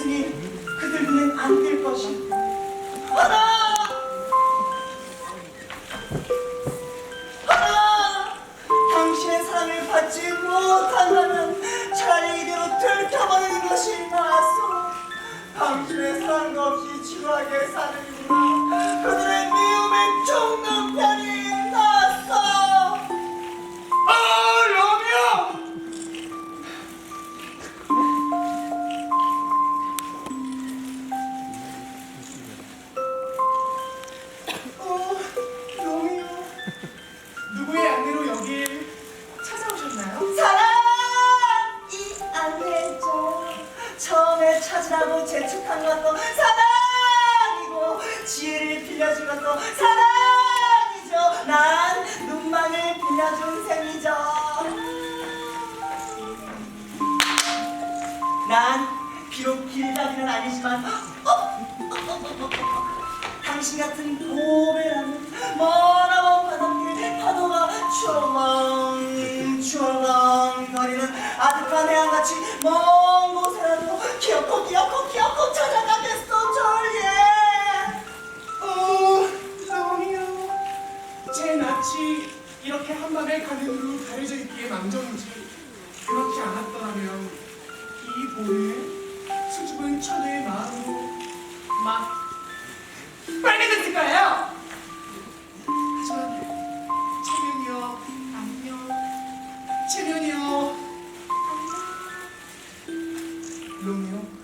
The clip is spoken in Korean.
있으니 그들 눈엔 안뜰 것이 하나 하나 당신의 사랑을 받지 못한다면 차라리 이대로 들켜버리는 것이 나았어 당신의 사랑도 없이 지루하게 사느니구나 처음에 찾으라고 재촉한 것도 사랑이고 지혜를 빌려준 것도 사랑이죠 난 눈망을 빌려준 셈이죠 난 비록 길다리는 아니지만 어. 당신 같은 보배라는 머 해안같이 먼 곳에라도 기어코 기어코 기어코 찾아가겠어 졸리에. 어 로미오 제 낯이 이렇게 한밤에 가늘로 가려져 있기에 망정이지 그렇지 않았더라면 이 봄에 수줍은 처녀의 마음도 막 iluminam